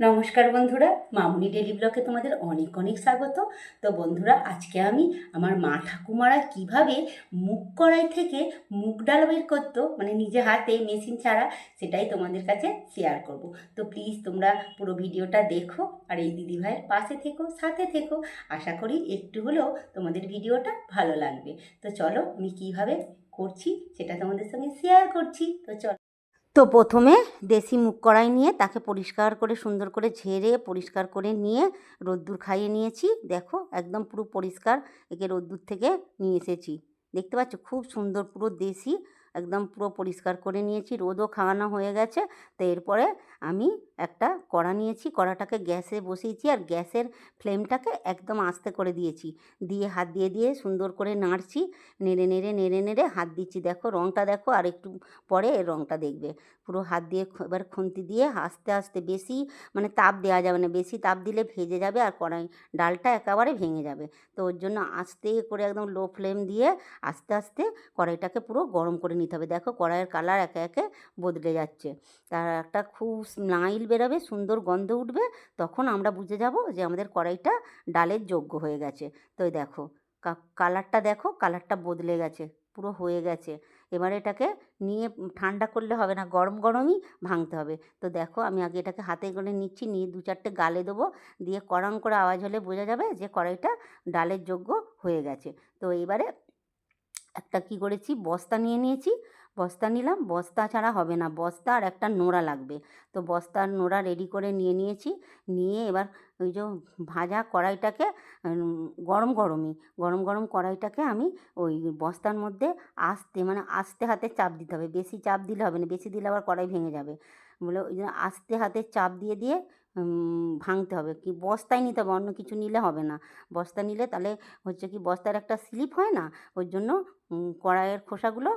নমস্কার বন্ধুরা, মামুনি ডেলি ব্লকে তোমাদের অনেক অনেক স্বাগত। তো বন্ধুরা, আজকে আমি আমার মা ঠাকুমারা কীভাবে মুগ কড়াই থেকে মুগ ডাল বের করতো মানে নিজে হাতে মেশিন ছাড়া, সেটাই তোমাদের কাছে শেয়ার করব। তো প্লিজ তোমরা পুরো ভিডিওটা দেখো আর এই দিদিভাইয়ের পাশে থেকো, সাথে থেকো। আশা করি একটু হলেও তোমাদের ভিডিওটা ভালো লাগবে। তো চলো আমি কীভাবে করছি, সেটা তোমাদের সঙ্গে শেয়ার করছি। তো চলো। তো প্রথমে দেশি মুখ কড়াই নিয়ে তাকে পরিষ্কার করে সুন্দর করে ঝেড়ে, পরিষ্কার করে নিয়ে রোদ্দুর খাইয়ে নিয়েছি। দেখো, একদম পুরো পরিষ্কার একে রোদ্দুর থেকে নিয়ে এসেছি। দেখতে পাচ্ছ, খুব সুন্দর পুরো দেশি একদম পুরো পরিষ্কার করে নিয়েছি, রোদও খাওয়ানো হয়ে গেছে। তো এরপরে আমি একটা কড়া নিয়েছি, কড়াটাকে গ্যাসে বসিয়েছি আর গ্যাসের ফ্লেমটাকে একদম আস্তে করে দিয়েছি। দিয়ে হাত দিয়ে দিয়ে সুন্দর করে নাড়ছি, নেড়ে নেড়ে নেড়ে নেড়ে হাত দিচ্ছি। দেখো রঙটা দেখো আর একটু পরে রঙটা দেখবে। পুরো হাত দিয়ে এবার খুন্তি দিয়ে আস্তে আস্তে বেশি মানে তাপ দেওয়া যাবে না, বেশি তাপ দিলে ভেজে যাবে আর কড়াই, ডালটা একেবারে ভেঙে যাবে। তো ওর জন্য আস্তে করে একদম লো ফ্লেম দিয়ে আস্তে আস্তে কড়াইটাকে পুরো গরম করে নিতে হবে। দেখো কড়াইয়ের কালার একে একে বদলে যাচ্ছে। তার একটা খুব স্মাইল বেরোবে, সুন্দর গন্ধ উঠবে, তখন আমরা বুঝে যাব যে আমাদের কড়াইটা ডালের যোগ্য হয়ে গেছে। তো দেখো কালারটা দেখো, কালারটা বদলে গেছে, পুরো হয়ে গেছে। এবার এটাকে নিয়ে, ঠান্ডা করলে হবে না, গরম গরমই ভাঙতে হবে। তো দেখো আমি আগে এটাকে হাতে করে নিচ্ছি, নিয়ে দু চারটে গালে দেবো, দিয়ে কড়াং করে আওয়াজ হলে বোঝা যাবে যে কড়াইটা ডালের যোগ্য হয়ে গেছে। তো এবারে একটা কি করেছি? বস্তা নিয়ে নিয়েছি। বস্তা নিলাম। বস্তা ছাড়া হবে না। বস্তা আর একটা নোড়া লাগবে। তো বস্তার নোড়া রেডি করে নিয়ে নিয়েছি। নিয়ে এবার ওই যে ভাজা কড়াইটাকে গরম গরমই। গরম গরম কড়াইটাকে আমি ওই বস্তার মধ্যে আস্তে মানে আস্তে হাতে চাপ দিতে হবে। বেশি চাপ দিলে হবে না। বেশি দিলে আবার কড়াই ভেঙে যাবে। বলে ওই জন্য আস্তে হাতে চাপ দিয়ে দিয়ে ভাঙতে হবে। কি বস্তায় নিতে হবে? অন্য কিছু নিলে হবে না। বস্তা নিলে তাহলে হচ্ছে কি বস্তার একটা স্লিপ হয় না? ওর জন্য কড়াইয়ের খোসাগুলো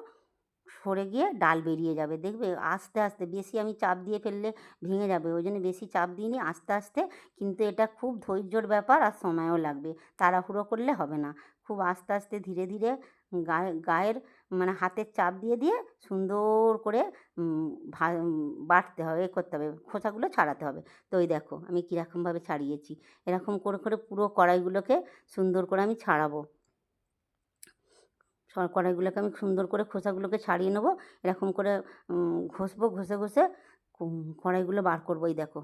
সরে গিয়ে ডাল বেরিয়ে যাবে। দেখবে আস্তে আস্তে বেশি আমি চাপ দিয়ে ফেললে ভেঙে যাবে। ওই জন্য বেশি চাপ দিইনি, আস্তে আস্তে। কিন্তু এটা খুব ধৈর্যর ব্যাপার আর সময়ও লাগবে। তাড়াহুড়ো করলে হবে না। খুব আস্তে আস্তে ধীরে ধীরে গায়ে, গায়ের মানে হাতের চাপ দিয়ে দিয়ে সুন্দর করে বাটতে হবে, এ করতে হবে, খোসাগুলো ছাড়াতে হবে। তো ওই দেখো আমি কীরকমভাবে ছাড়িয়েছি। এরকম করে করে পুরো কড়াইগুলোকে সুন্দর করে আমি ছাড়াবো। কড়াইগুলোকে আমি সুন্দর করে খোসাগুলোকে ছাড়িয়ে নেব। এরকম করে ঘষবো, ঘষে ঘষে কড়াইগুলো বার করব। এই দেখো,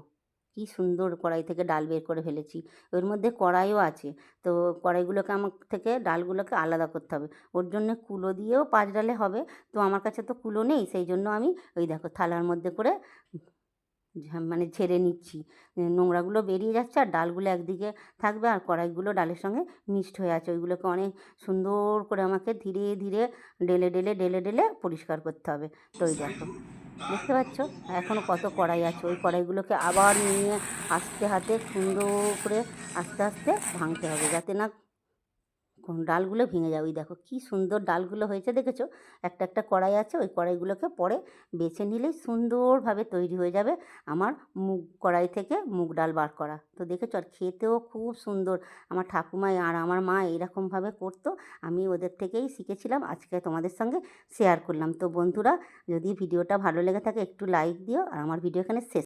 কি সুন্দর কড়াই থেকে ডাল বের করে ফেলেছি। ওর মধ্যে কড়াইও আছে। তো কড়াইগুলোকে আমার থেকে, ডালগুলোকে আলাদা করতে হবে। ওর জন্য কুলো দিয়েও পাঁচ ডালে হবে। তো আমার কাছে তো কুলো নেই, সেই জন্য আমি, ওই দেখো, থালার মধ্যে করে মানে ঝেড়ে নিচ্ছি। নোংরাগুলো বেরিয়ে যাচ্ছে আর ডালগুলো একদিকে থাকবে আর কড়াইগুলো ডালের সঙ্গে মিক্সড হয়ে আছে। ওইগুলোকে অনেক সুন্দর করে আমাকে ধীরে ধীরে ডেলে ডেলে ডেলে ডেলে পরিষ্কার করতে হবে। তো ওই দেখো, দেখতে পাচ্ছ? এখনও কত কড়াই আছে। ওই কড়াইগুলোকে আবার নিয়ে আস্তে হাতে সুন্দর করে আস্তে আস্তে ভাঙতে হবে যাতে না ডালগুলো ভেঙে যাবে ওই দেখো কি সুন্দর ডালগুলো হয়েছে দেখেছ? একটা একটা কড়াই আছে, ওই কড়াইগুলোকে পরে বেছে নিলেই সুন্দরভাবে তৈরি হয়ে যাবে আমার মুগ কড়াই থেকে মুগ ডাল বার করা। তো দেখেছ? আর খেতেও খুব সুন্দর। আমার ঠাকুমাই আর আমার মা এরকমভাবে করতো, আমি ওদের থেকেই শিখেছিলাম, আজকে তোমাদের সঙ্গে শেয়ার করলাম। তো বন্ধুরা, যদি ভিডিওটা ভালো লেগে থাকে একটু লাইক দিও, আর আমার ভিডিও এখানে শেষ